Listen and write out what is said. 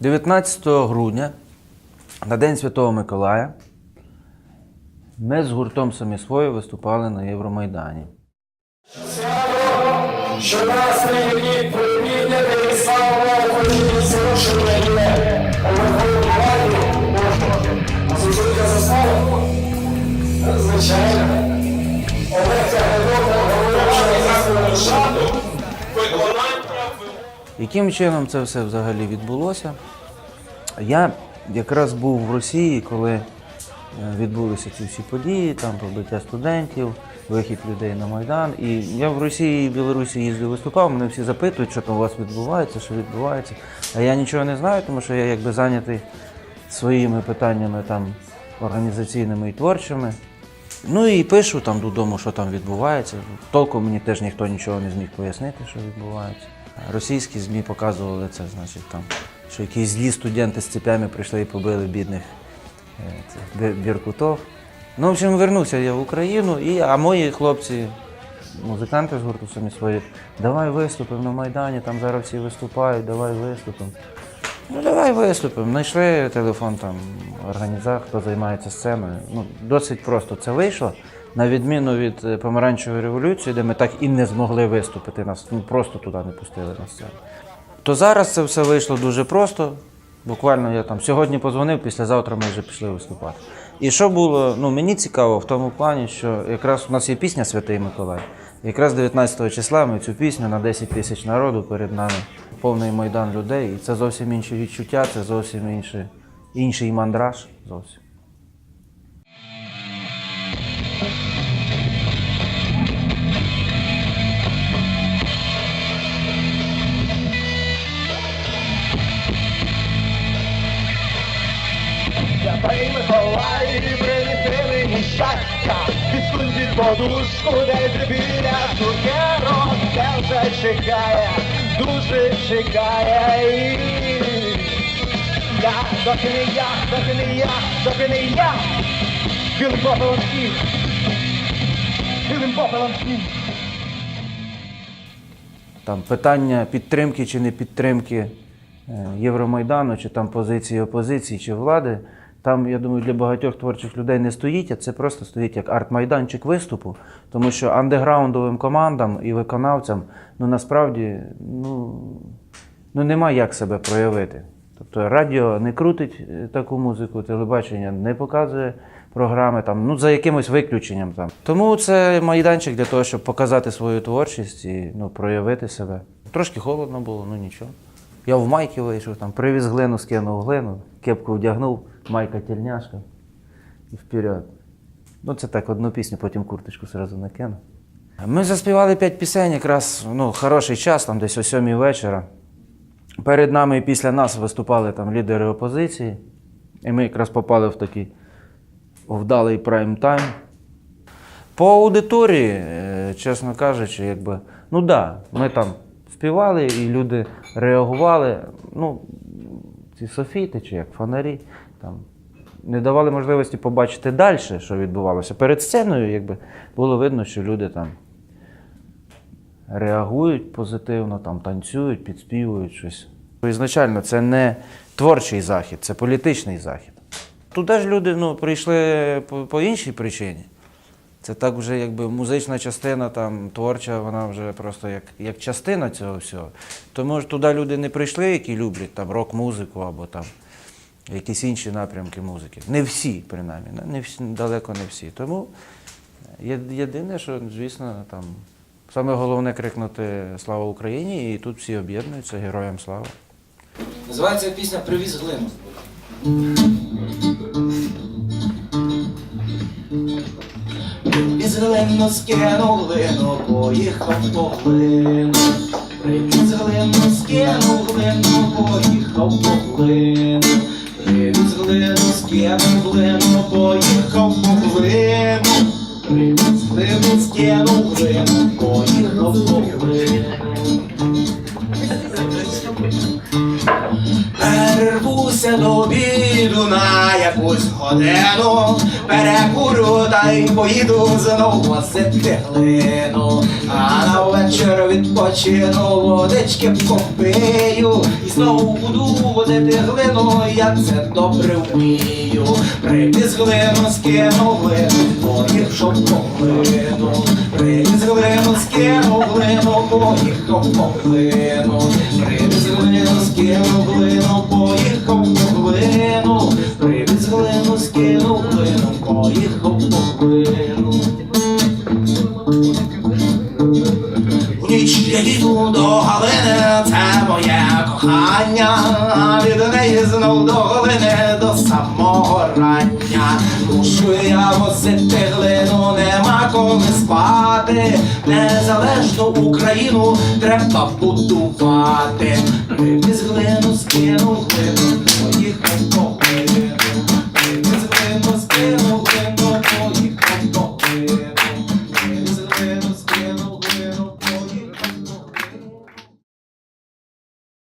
19 грудня, на День Святого Миколая, ми з гуртом самі свої виступали на Євромайдані. Яким чином це все взагалі відбулося? Я якраз був в Росії, коли е, відбулися ці всі події, там побиття студентів, вихід людей на Майдан. І я в Росії і Білорусі їздив, виступав, мене всі запитують, що там у вас відбувається, що відбувається. А я нічого не знаю, тому що я якби зайнятий своїми питаннями там організаційними і творчими. Ну і пишу там додому, що там відбувається. Толком мені теж ніхто нічого не зміг пояснити, що відбувається. Російські ЗМІ показували це, значить, там, що якісь злі студенти з цепями прийшли і побили бідних е, цих бір- біркутов. Ну, в общем, вернувся я в Україну, і, а мої хлопці, музиканти з гурту самі свої, давай виступимо на Майдані, там зараз всі виступають, давай виступимо. Ну, давай виступимо. Знайшли телефон там організатор, хто займається сценою. Ну, досить просто це вийшло. На відміну від е, помаранчевої революції, де ми так і не змогли виступити, нас ну, просто туди не пустили на сцену. То зараз це все вийшло дуже просто. Буквально я там сьогодні позвонив, післязавтра ми вже пішли виступати. І що було, ну мені цікаво в тому плані, що якраз у нас є пісня Святий Миколай. Якраз 19 числа ми цю пісню на 10 тисяч народу перед нами, повний майдан людей. І це зовсім інші відчуття, це зовсім інший, інший мандраж. Зовсім. Святий Миколай, принеси мені щастя, відсунь подушку, де біля цукерок, вже чекає, дуже чекає. Я, доки не я, доки не я, доки не я, білим попелом сніг, білим попелом сніг. Там питання підтримки чи не підтримки е, Євромайдану, чи там позиції опозиції, чи влади. Там, я думаю, для багатьох творчих людей не стоїть, а це просто стоїть як арт-майданчик виступу, тому що андеграундовим командам і виконавцям ну насправді ну, ну нема як себе проявити. Тобто радіо не крутить е, таку музику, телебачення не показує програми, там, ну, за якимось виключенням. Там. Тому це майданчик для того, щоб показати свою творчість і ну, проявити себе. Трошки холодно було, ну нічого. Я в майки вийшов, там, привіз глину, скинув глину, кепку вдягнув, майка тільняшка і вперед. Ну, це так, одну пісню, потім курточку одразу накину. Ми заспівали п'ять пісень, якраз ну, хороший час, там десь о сьомій вечора. Перед нами і після нас виступали там лідери опозиції. І ми якраз попали в такий вдалий прайм-тайм. По аудиторії, е, чесно кажучи, якби, ну так, да, ми там співали і люди реагували. Ну, ці софіти чи як фонарі, там, не давали можливості побачити далі, що відбувалося. Перед сценою якби, було видно, що люди там реагують позитивно, там, танцюють, підспівують щось. Ізначально це не творчий захід, це політичний захід. Туди ж люди ну, прийшли по, по іншій причині. Це так вже якби музична частина, там, творча, вона вже просто як, як частина цього всього. Тому ж туди люди не прийшли, які люблять там, рок-музику або там, якісь інші напрямки музики. Не всі, принаймні, не- всі, далеко не всі. Тому єдине, що, звісно, там, саме головне крикнути Слава Україні, і тут всі об'єднуються, героям слава. Називається пісня Привіз глину. Глину, скинув глину, поїхав по глину. Привіз глину, скинув глину, поїхав по глину. Привіз глину, скинув глину, поїхав по глину. Привіз глину, скинув глину, поїхав по глину. Перервуся до обіду на якусь годину, перекурю та й поїду знов возити глину. А на вечір відпочину, водички попию, і знову буду возити глину, я це добре вмію. Привіз глину, скинув глину, поїхав по глину. Привіз глину, скинув глину, поїхав по глину. Я йду до Галини, це моє кохання, від неї знов до Галини до самого рання. Мушу я возити глину, нема коли спати. Незалежну Україну треба будувати. Привіз глину, скинув глину, поїхав по